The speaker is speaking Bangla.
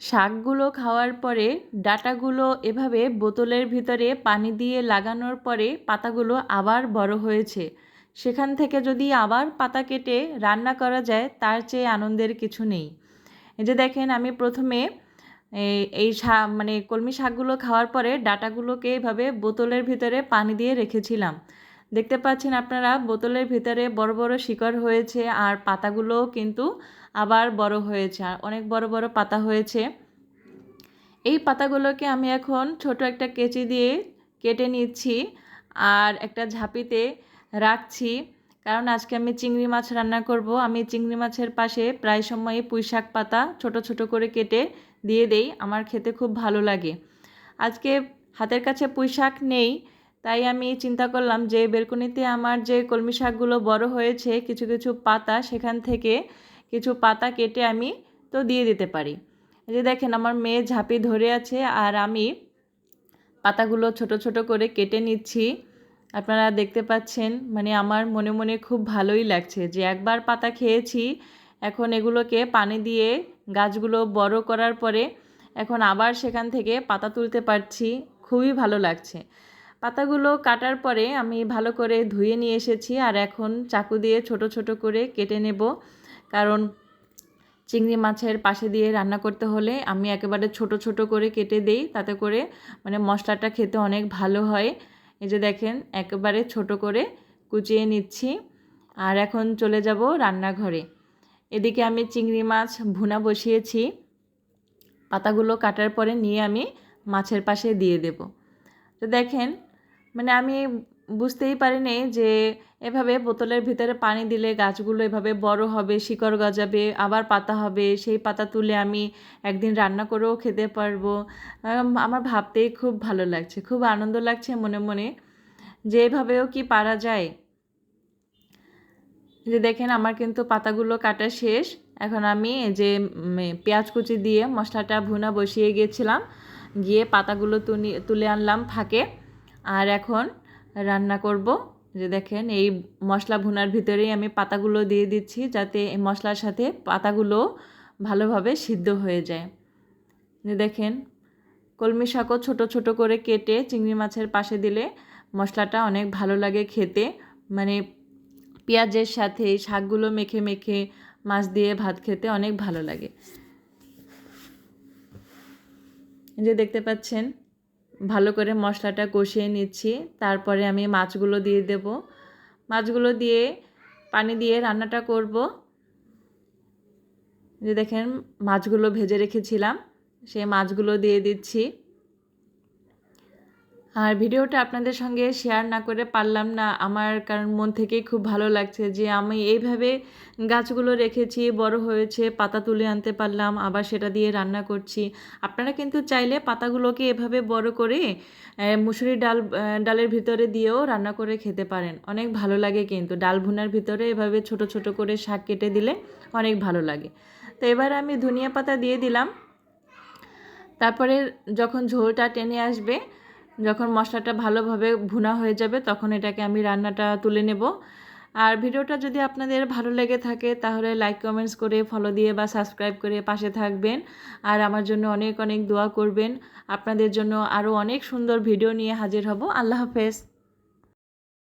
শাকগুলো খাওয়ার পরে ডাটাগুলো এভাবে বোতলের ভিতরে পানি দিয়ে লাগানোর পরে পাতাগুলো আবার বড় হয়েছে। সেখান থেকে যদি আবার পাতা কেটে রান্না করা যায়, তার চেয়ে আনন্দের কিছু নেই। এই যে দেখেন, আমি প্রথমে এই শাক মানে কলমি শাকগুলো খাওয়ার পরে ডাটাগুলোকে এভাবে বোতলের ভিতরে পানি দিয়ে রেখেছিলাম। দেখতে পাচ্ছেন আপনারা, বোতলের ভিতরে বড় বড় শিকড় হয়েছে আর পাতাগুলোও কিন্তু আবার বড় হয়েছে, আর অনেক বড় বড় পাতা হয়েছে। এই পাতাগুলোকে আমি এখন ছোট একটা কেচি দিয়ে কেটে নিচ্ছি আর একটা ঝাঁপিতে রাখছি। কারণ আজকে আমি চিংড়ি মাছ রান্না করব। আমি চিংড়ি মাছের পাশে প্রায় সময়ই পুঁই শাক পাতা ছোট ছোট করে কেটে দিয়ে দেই। আমার খেতে খুব ভালো লাগে। আজকে হাতের কাছে পুঁই শাক নেই। তাই আমি চিন্তা করলাম যে বেলকনিতে আমার যে কলমি শাকগুলো বড় হয়েছে, কিছু কিছু পাতা সেখান থেকে কিছু পাতা কেটে আমি তো দিয়ে দিতে পারি। যে দেখেন আমার মেয়ে ঝাঁপি ধরে আছে আর আমি পাতাগুলো ছোট ছোট করে কেটে নিচ্ছি। আপনারা দেখতে পাচ্ছেন মানে আমার মনে মনে খুব ভালোই লাগছে যে একবার পাতা খেয়েছি, এখন এগুলোকে পানি দিয়ে গাছগুলো বড় করার পরে এখন আবার সেখান থেকে পাতা তুলতে পারছি, খুবই ভালো লাগছে। পাতাগুলো কাটার পরে আমি ভালো করে ধুয়ে নিয়ে এসেছি আর এখন চাকু দিয়ে ছোট ছোট করে কেটে নেব। কারণ চিংড়ি মাছের পাশে দিয়ে রান্না করতে হলে আমি একেবারে ছোট ছোট করে কেটে দেই, তাতে করে মানে মশলাটা খেতে অনেক ভালো হয়। এই যে দেখেন, একেবারে ছোট করে কুচিয়ে নিচ্ছি আর এখন চলে যাব রান্নাঘরে। এদিকে আমি চিংড়ি মাছ ভুনা বসিয়েছি। পাতাগুলো কাটার পরে নিয়ে আমি মাছের পাশে দিয়ে দেব। তো দেখেন মানে আমি বুঝতেই পারিনি যে এভাবে বোতলের ভিতরে পানি দিলে গাছগুলো এভাবে বড় হবে, শিকড় গজাবে, আবার পাতা হবে, সেই পাতা তুলে আমি একদিন রান্না করেও খেতে পারব। আমার ভাবতেই খুব ভালো লাগছে, খুব আনন্দ লাগছে মনে মনে যে এভাবেও কি পারা যায়। যে দেখেন আমার কিন্তু পাতাগুলো কাটা শেষ, এখন আমি যে পেঁয়াজ কুচি দিয়ে মশলাটা ভুনা বসিয়ে গিয়েছিলাম গিয়ে পাতাগুলো তুলি তুলে আনলাম ফাঁকে। আর এখন রান্না করব। যে দেখেন, এই মশলা ভুনার ভিতরেই আমি পাতাগুলো দিয়ে দিচ্ছি যাতে এই মশলার সাথে পাতাগুলো ভালোভাবে সিদ্ধ হয়ে যায়। যে দেখেন, কলমি শাকও ছোট ছোট করে কেটে চিংড়ি মাছের পাশে দিলে মশলাটা অনেক ভালো লাগে খেতে। মানে পেঁয়াজের সাথে শাকগুলো মেখে মেখে মাছ দিয়ে ভাত খেতে অনেক ভালো লাগে। যে দেখতে পাচ্ছেন ভালো করে মশলাটা কষিয়ে নিচ্ছি। তারপরে আমি মাছগুলো দিয়ে দেব। মাছগুলো দিয়ে পানি দিয়ে রান্নাটা করব। যে দেখেন মাছগুলো ভেজে রেখেছিলাম, সেই মাছগুলো দিয়ে দিচ্ছি। আর ভিডিওটা আপনাদের সঙ্গে শেয়ার না করে পারলাম না। আমার কারণ মন থেকেই খুব ভালো লাগছে যে আমি এইভাবে গাছগুলো রেখেছি, বড় হয়েছে, পাতা তুলে আনতে পারলাম, আবার সেটা দিয়ে রান্না করছি। আপনারা কিন্তু চাইলে পাতাগুলোকে এভাবে বড় করে মুসুরি ডাল ডালের ভিতরে দিয়েও রান্না করে খেতে পারেন। অনেক ভালো লাগে কিন্তু। ডাল ভুনার ভিতরে এভাবে ছোট ছোট করে শাক কেটে দিলে অনেক ভালো লাগে। তো এবার আমি ধনিয়া পাতা দিয়ে দিলাম। তারপরে যখন ঝোলটা টেনে আসবে যখন মশলাটা ভালোভাবে ভুনা হয়ে যাবে, তখন এটাকে আমি রান্নাটা তুলে নেব। আর ভিডিওটা যদি আপনাদের ভালো লেগে থাকে, তাহলে লাইক কমেন্টস করে ফলো দিয়ে বা সাবস্ক্রাইব করে পাশে থাকবেন। আর আমার জন্য অনেক অনেক দোয়া করবেন। আপনাদের জন্য আরও অনেক সুন্দর ভিডিও নিয়ে হাজির হব। আল্লাহ হাফেজ।